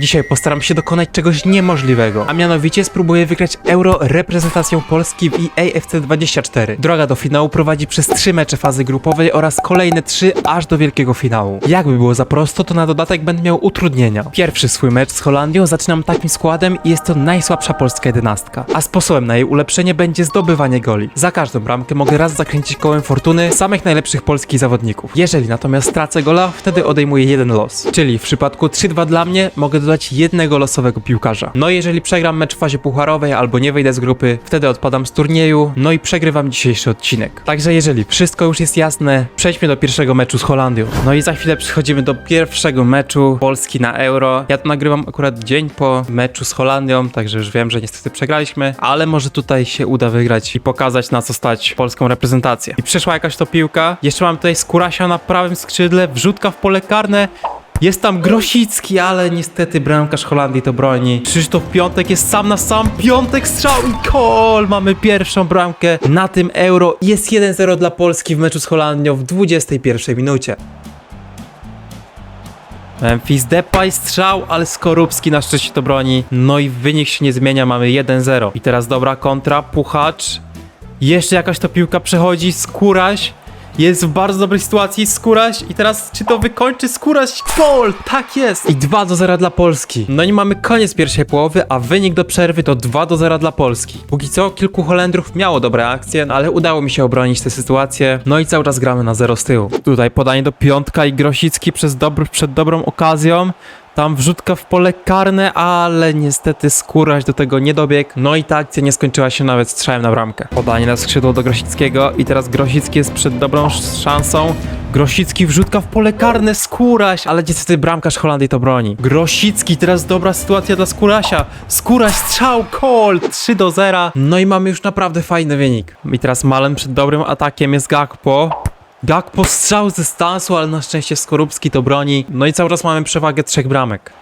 Dzisiaj postaram się dokonać czegoś niemożliwego, a mianowicie spróbuję wygrać Euro reprezentacją Polski w EAFC 24. Droga do finału prowadzi przez trzy mecze fazy grupowej oraz kolejne trzy aż do wielkiego finału. Jakby było za prosto, to na dodatek będę miał utrudnienia. Pierwszy swój mecz z Holandią zaczynam takim składem i jest to najsłabsza polska jedenastka, a sposobem na jej ulepszenie będzie zdobywanie goli. Za każdą bramkę mogę raz zakręcić kołem fortuny samych najlepszych polskich zawodników. Jeżeli natomiast stracę gola, wtedy odejmuję jeden los. Czyli w przypadku 3-2 dla mnie mogę dodać jednego losowego piłkarza. No i jeżeli przegram mecz w fazie pucharowej albo nie wyjdę z grupy, wtedy odpadam z turnieju, no i przegrywam dzisiejszy odcinek. Także jeżeli wszystko już jest jasne, przejdźmy do pierwszego meczu z Holandią. No i za chwilę przechodzimy do pierwszego meczu Polski na Euro. Ja to nagrywam akurat dzień po meczu z Holandią, także już wiem, że niestety przegraliśmy, ale może tutaj się uda wygrać i pokazać na co stać polską reprezentację. I przyszła jakaś to piłka. Jeszcze mam tutaj Skurasia na prawym skrzydle, wrzutka w pole karne. Jest tam Grosicki, ale niestety bramkarz Holandii to broni. Krzysztof Piątek jest sam na sam. Piątek strzał i gol! Mamy pierwszą bramkę na tym Euro. Jest 1-0 dla Polski w meczu z Holandią w 21 minucie. Memphis Depay strzał, ale Skorupski na szczęście to broni. No i wynik się nie zmienia, mamy 1-0. I teraz dobra kontra, Puchacz. Jeszcze jakaś to piłka przechodzi, Skóraś. Jest w bardzo dobrej sytuacji Skóraś i teraz czy to wykończy Skóraś? Gol! Tak jest! I 2 do 0 dla Polski. No i mamy koniec pierwszej połowy, a wynik do przerwy to 2 do 0 dla Polski. Póki co kilku Holendrów miało dobre akcje, no ale udało mi się obronić tę sytuację. No i cały czas gramy na 0 z tyłu. Tutaj podanie do piątka i Grosicki przez dobr, przed dobrą okazją. Tam wrzutka w pole karne, ale niestety skóraś do tego nie dobiegł. No i ta akcja nie skończyła się nawet strzałem na bramkę. Podanie na skrzydło do Grosickiego i teraz Grosicki jest przed dobrą sz- szansą. Grosicki wrzutka w pole karne, skóraś, ale niestety bramkarz Holandii to broni. Grosicki, teraz dobra sytuacja dla Skórasia. Skóraś, strzał, kol, 3 do 0. No i mamy już naprawdę fajny wynik. I teraz Malen przed dobrym atakiem jest Gakpo. Gakpo strzał ze stansu, ale na szczęście Skorupski to broni. No i cały czas mamy przewagę trzech bramek.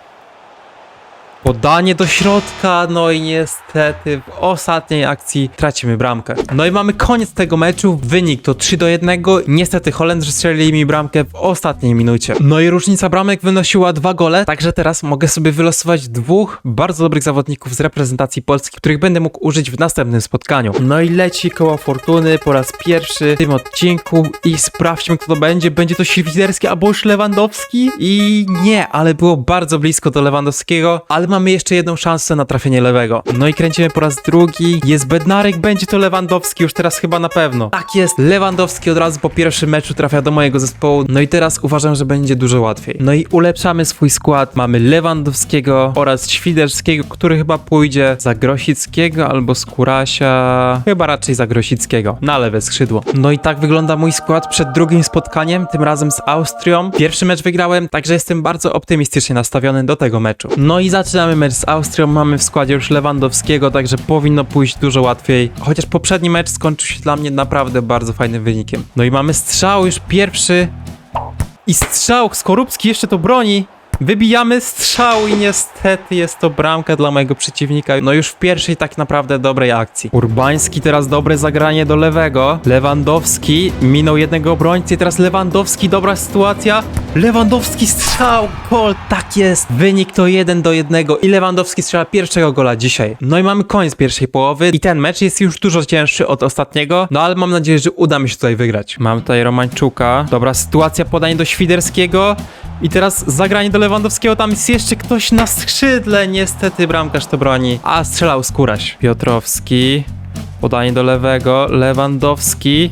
Podanie do środka, no i niestety w ostatniej akcji tracimy bramkę. No i mamy koniec tego meczu, wynik to 3 do 1. Niestety Holendrzy strzelili mi bramkę w ostatniej minucie. No i różnica bramek wynosiła dwa gole, także teraz mogę sobie wylosować dwóch bardzo dobrych zawodników z reprezentacji Polski, których będę mógł użyć w następnym spotkaniu. No i leci koło fortuny po raz pierwszy w tym odcinku i sprawdźmy kto to będzie. Będzie to Świderski albo już Lewandowski? I nie, ale było bardzo blisko do Lewandowskiego, ale mamy jeszcze jedną szansę na trafienie lewego. No i kręcimy po raz drugi. Jest Bednarek, będzie to Lewandowski już teraz chyba na pewno. Tak jest, Lewandowski od razu po pierwszym meczu trafia do mojego zespołu. No i teraz uważam, że będzie dużo łatwiej. No i ulepszamy swój skład. Mamy Lewandowskiego oraz Świderskiego, który chyba pójdzie za Grosickiego albo Skórasia. Chyba raczej za Grosickiego. Na lewe skrzydło. No i tak wygląda mój skład przed drugim spotkaniem, tym razem z Austrią. Pierwszy mecz wygrałem, także jestem bardzo optymistycznie nastawiony do tego meczu. No i zaczynamy mecz z Austrią. Mamy w składzie już Lewandowskiego, także powinno pójść dużo łatwiej. Chociaż poprzedni mecz skończył się dla mnie naprawdę bardzo fajnym wynikiem. No i mamy strzał już pierwszy. I strzał, Skorupski jeszcze to broni. Wybijamy strzał i niestety jest to bramka dla mojego przeciwnika. No już w pierwszej tak naprawdę dobrej akcji. Urbański teraz dobre zagranie do lewego. Lewandowski minął jednego obrońcy teraz Lewandowski, dobra sytuacja. Lewandowski strzał, gol, tak jest. Wynik to 1 do 1 i Lewandowski strzela pierwszego gola dzisiaj. No i mamy koniec pierwszej połowy i ten mecz jest już dużo cięższy od ostatniego, no ale mam nadzieję, że uda mi się tutaj wygrać. Mam tutaj Romańczuka. Dobra sytuacja, podanie do Świderskiego. I teraz zagranie do Lewandowskiego, tam jest jeszcze ktoś na skrzydle, niestety bramkarz to broni, a strzelał Skóraś. Piotrowski, podanie do lewego, Lewandowski,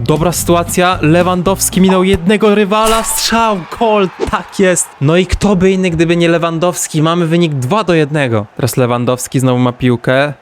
dobra sytuacja, Lewandowski minął jednego rywala, strzał, gol, tak jest. No i kto by inny, gdyby nie Lewandowski, mamy wynik 2 do 1. Teraz Lewandowski znowu ma piłkę,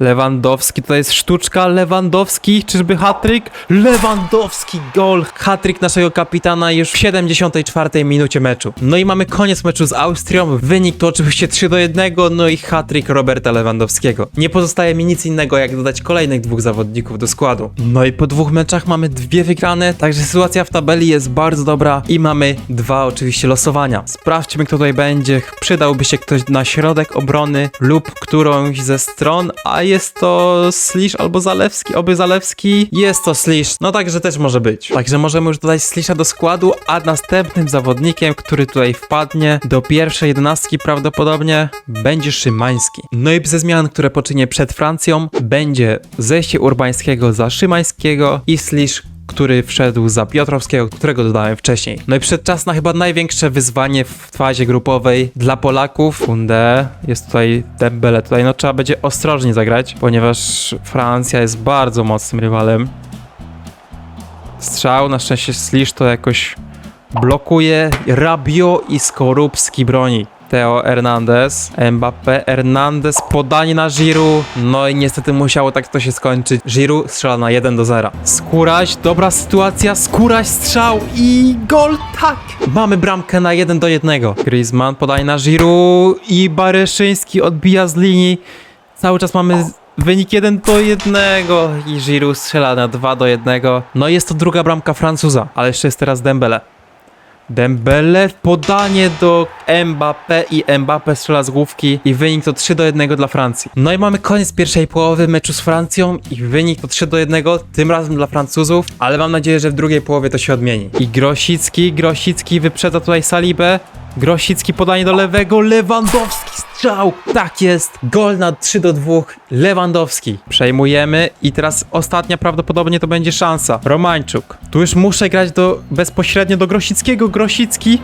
Lewandowski, to jest sztuczka, Lewandowski, czyżby hatryk? Lewandowski, gol, hatryk naszego kapitana już w 74 minucie meczu. No i mamy koniec meczu z Austrią, wynik to oczywiście 3 do 1, no i hatryk Roberta Lewandowskiego. Nie pozostaje mi nic innego, jak dodać kolejnych dwóch zawodników do składu. No i po dwóch meczach mamy dwie wygrane, także sytuacja w tabeli jest bardzo dobra i mamy dwa oczywiście losowania. Sprawdźmy kto tutaj będzie, przydałby się ktoś na środek obrony lub którąś ze stron, a jest to Slisz albo Zalewski, oby Zalewski. Jest to Slisz, no także też może być. Także możemy już dodać Slisza do składu, a następnym zawodnikiem, który tutaj wpadnie do pierwszej jedenastki prawdopodobnie będzie Szymański. No i ze zmian, które poczynię przed Francją, będzie zejście Urbańskiego za Szymańskiego i Slisz który wszedł za Piotrowskiego, którego dodałem wcześniej. No i przed czas na chyba największe wyzwanie w fazie grupowej dla Polaków. Funde, jest tutaj Dembele, tutaj no trzeba będzie ostrożnie zagrać, ponieważ Francja jest bardzo mocnym rywalem. Strzał, na szczęście Slisz to jakoś blokuje. Rabio i Skorupski broni. Theo Hernandez, Mbappé, Hernandez, podanie na Giroud, no i niestety musiało tak to się skończyć. Giroud strzela na 1 do 0. Skóraś, dobra sytuacja, Skóraś strzał i gol, tak! Mamy bramkę na 1 do 1. Griezmann, podanie na Giroud i Bareszyński odbija z linii. Cały czas mamy wynik 1 do 1 i Giroud strzela na 2 do 1. No i jest to druga bramka Francuza, ale jeszcze jest teraz Dembele. Dembele, podanie do Mbappé i Mbappé strzela z główki i wynik to 3 do 1 dla Francji. No i mamy koniec pierwszej połowy meczu z Francją i wynik to 3 do 1, tym razem dla Francuzów, ale mam nadzieję, że w drugiej połowie to się odmieni. I Grosicki, Grosicki wyprzedza tutaj Salibę, Grosicki podanie do lewego, Lewandowski strzał! Tak jest! Gol na 3 do 2, Lewandowski. Przejmujemy i teraz ostatnia prawdopodobnie to będzie szansa. Romańczuk. Tu już muszę grać do, bezpośrednio do Grosickiego. Grosicki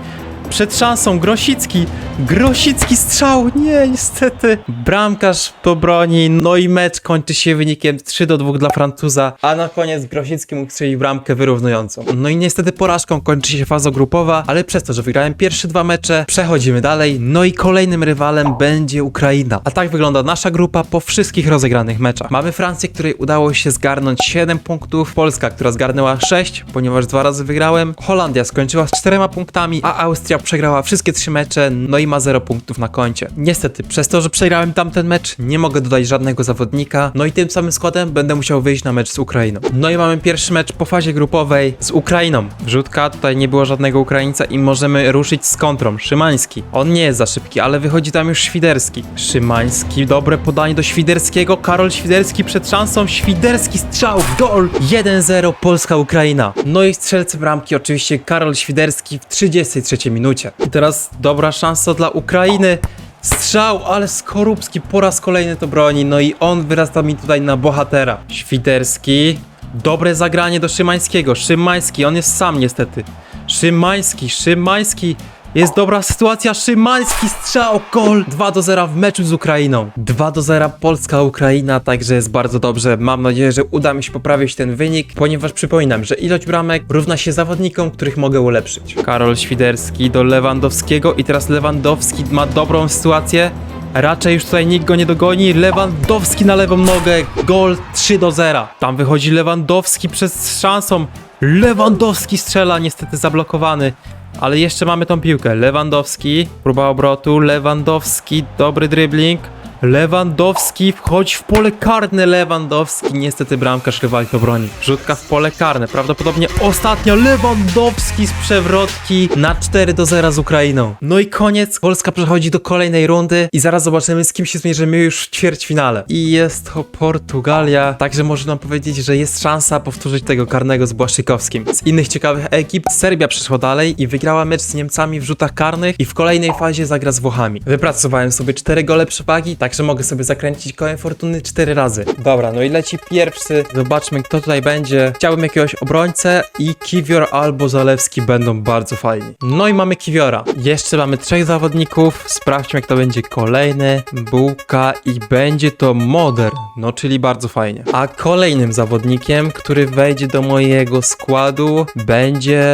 przed szansą, Grosicki, Grosicki strzał, nie, niestety. Bramkarz to broni, no i mecz kończy się wynikiem 3 do 2 dla Francuza, a na koniec Grosicki mógł strzelić bramkę wyrównującą. No i niestety porażką kończy się faza grupowa, ale przez to, że wygrałem pierwsze dwa mecze, przechodzimy dalej, no i kolejnym rywalem będzie Ukraina. A tak wygląda nasza grupa po wszystkich rozegranych meczach. Mamy Francję, której udało się zgarnąć 7 punktów, Polska, która zgarnęła 6, ponieważ dwa razy wygrałem, Holandia skończyła z 4 punktami, a Austria przegrała wszystkie trzy mecze, no i ma 0 punktów na koncie. Niestety, przez to, że przegrałem tamten mecz, nie mogę dodać żadnego zawodnika, no i tym samym składem będę musiał wyjść na mecz z Ukrainą. No i mamy pierwszy mecz po fazie grupowej z Ukrainą. Wrzutka, tutaj nie było żadnego Ukraińca i możemy ruszyć z kontrą. Szymański. On nie jest za szybki, ale wychodzi tam już Świderski. Szymański, dobre podanie do Świderskiego. Karol Świderski przed szansą. Świderski strzał, gol! 1-0 Polska-Ukraina. No i strzelcy bramki oczywiście Karol Świderski w 33 minucie. I teraz dobra szansa dla Ukrainy. Strzał, ale Skorupski po raz kolejny to broni, no i on wyrasta mi tutaj na bohatera. Świderski, dobre zagranie do Szymańskiego. Szymański, on jest sam niestety. Szymański, Szymański. Jest dobra sytuacja, Szymański strzał, gol 2 do 0 w meczu z Ukrainą. 2 do 0 Polska-Ukraina, także jest bardzo dobrze. Mam nadzieję, że uda mi się poprawić ten wynik, ponieważ przypominam, że ilość bramek równa się zawodnikom, których mogę ulepszyć. Karol Świderski do Lewandowskiego i teraz Lewandowski ma dobrą sytuację. Raczej już tutaj nikt go nie dogoni. Lewandowski na lewą nogę. Gol 3 do 0. Tam wychodzi Lewandowski przez szansą. Lewandowski strzela, niestety zablokowany. Ale jeszcze mamy tą piłkę. Lewandowski, próba obrotu. Lewandowski, dobry dribbling. Lewandowski wchodzi w pole karne. Lewandowski, niestety bramkarz rywali to broni. Rzutka w pole karne. Prawdopodobnie ostatnia. Lewandowski z przewrotki na 4 do 0 z Ukrainą. No i koniec. Polska przechodzi do kolejnej rundy i zaraz zobaczymy z kim się zmierzymy już w ćwierćfinale. I jest to Portugalia. Także można nam powiedzieć, że jest szansa powtórzyć tego karnego z Błaszczykowskim. Z innych ciekawych ekip Serbia przeszła dalej i wygrała mecz z Niemcami w rzutach karnych i w kolejnej fazie zagra z Włochami. Wypracowałem sobie 4 gole przewagi, także mogę sobie zakręcić kołem fortuny 4 razy. Dobra, no i leci pierwszy. Zobaczmy kto tutaj będzie. Chciałbym jakiegoś obrońcę i Kiwior albo Zalewski będą bardzo fajni. No i mamy Kiwiora. Jeszcze mamy trzech zawodników. Sprawdźmy jak to będzie kolejny. Bułka i będzie to Moder. No czyli bardzo fajnie. A kolejnym zawodnikiem, który wejdzie do mojego składu będzie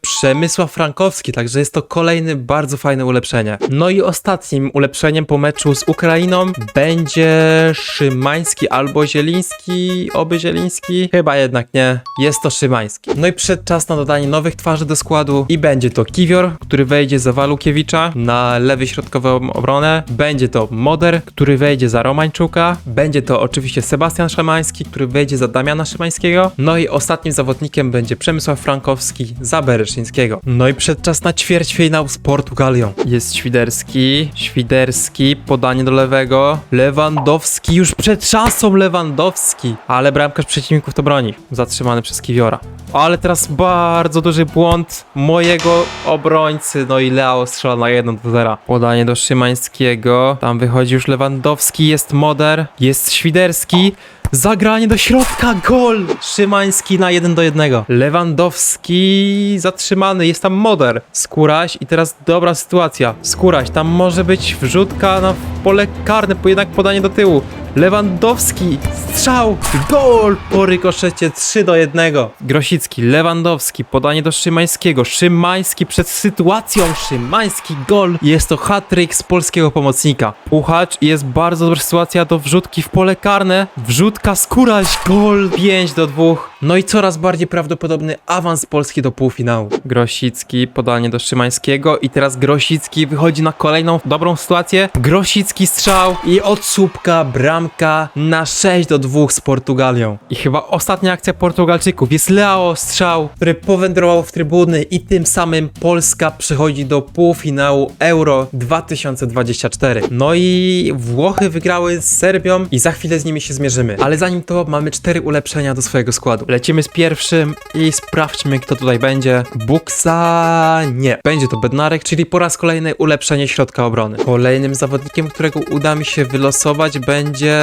Przemysław Frankowski, także jest to kolejny bardzo fajne ulepszenie. No i ostatnim ulepszeniem po meczu z Ukrainą będzie Szymański albo Zieliński, oby Zieliński, chyba jednak nie, jest to Szymański. No i przed czas na dodanie nowych twarzy do składu i będzie to Kiwior, który wejdzie za Walukiewicza na lewy środkową obronę, będzie to Moder, który wejdzie za Romańczuka, będzie to oczywiście Sebastian Szymański, który wejdzie za Damiana Szymańskiego, no i ostatnim zawodnikiem będzie Przemysław Frankowski za Bereszyńskiego. No i przed czas na ćwierćfinał z Portugalią. Jest Świderski, Świderski, podanie do lewego. Lewandowski już przed szansą Lewandowski. Ale bramkarz przeciwników to broni. Zatrzymany przez Kiwiora. Ale teraz bardzo duży błąd mojego obrońcy. No i Leo strzela na 1 do 0. Podanie do Szymańskiego. Tam wychodzi już Lewandowski, jest Moder, jest Świderski. Zagranie do środka, gol! Szymański na 1 do 1. Lewandowski zatrzymany, jest tam Moder. Skóraś i teraz dobra sytuacja. Skóraś, tam może być wrzutka na pole karne, jednak podanie do tyłu. Lewandowski, strzał, gol po rykoszecie 3 do 1. Grosicki, Lewandowski, podanie do Szymańskiego. Szymański przed sytuacją, Szymański, gol. Jest to hat-trick z polskiego pomocnika. Puchacz jest bardzo dobra sytuacja do wrzutki w pole karne. Wrzutka, skóraś, gol 5 do 2. No i coraz bardziej prawdopodobny awans Polski do półfinału. Grosicki, podanie do Szymańskiego i teraz Grosicki wychodzi na kolejną dobrą sytuację. Grosicki strzał i od słupka bramka na 6 do 2 z Portugalią. I chyba ostatnia akcja Portugalczyków jest Leo strzał, który powędrował w trybuny i tym samym Polska przechodzi do półfinału Euro 2024. No i Włochy wygrały z Serbią i za chwilę z nimi się zmierzymy. Ale zanim to mamy cztery ulepszenia do swojego składu. Lecimy z pierwszym i sprawdźmy kto tutaj będzie. Buksa nie. Będzie to Bednarek, czyli po raz kolejny ulepszenie środka obrony. Kolejnym zawodnikiem, którego uda mi się wylosować będzie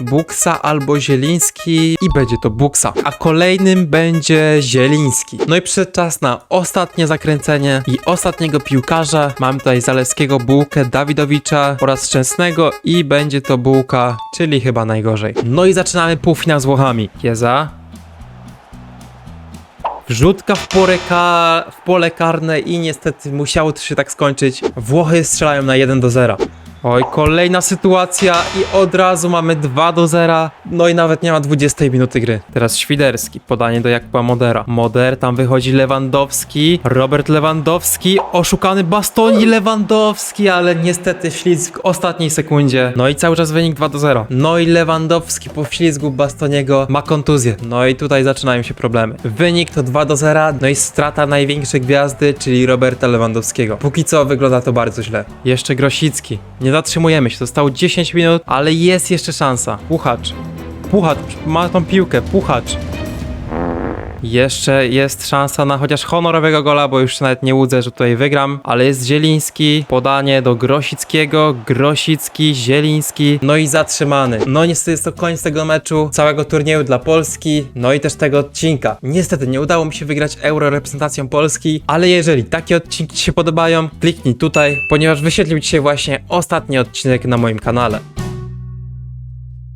Buksa albo Zieliński i będzie to Buksa. A kolejnym będzie Zieliński. No i przyszedł czas na ostatnie zakręcenie i ostatniego piłkarza. Mam tutaj Zaleskiego, Bułkę, Dawidowicza oraz Szczęsnego i będzie to Bułka, czyli chyba najgorzej. No i zaczynamy półfinał z Włochami. Kieza, Wrzutka w pole, w pole karne i niestety musiało to się tak skończyć. Włochy strzelają na 1 do 0. Oj, kolejna sytuacja i od razu mamy 2 do 0. No i nawet nie ma 20 minuty gry. Teraz Świderski, podanie do Jakuba Modera. Moder, tam wychodzi Lewandowski. Robert Lewandowski, oszukany Bastoni Lewandowski, ale niestety ślizg w ostatniej sekundzie. No i cały czas wynik 2 do 0. No i Lewandowski po ślizgu Bastoniego ma kontuzję. No i tutaj zaczynają się problemy. Wynik to 2 do 0, no i strata największej gwiazdy, czyli Roberta Lewandowskiego. Póki co wygląda to bardzo źle. Jeszcze Grosicki. Nie zatrzymujemy się, zostało 10 minut, ale jest jeszcze szansa. Puchacz. Puchacz, ma tą piłkę, puchacz. Jeszcze jest szansa na chociaż honorowego gola, bo już nawet nie łudzę, że tutaj wygram, ale jest Zieliński, podanie do Grosickiego, Grosicki, Zieliński, no i zatrzymany. No niestety jest to koniec tego meczu, całego turnieju dla Polski, no i też tego odcinka. Niestety nie udało mi się wygrać euro reprezentacją Polski, ale jeżeli takie odcinki Ci się podobają, kliknij tutaj, ponieważ wyświetlił Ci się właśnie ostatni odcinek na moim kanale.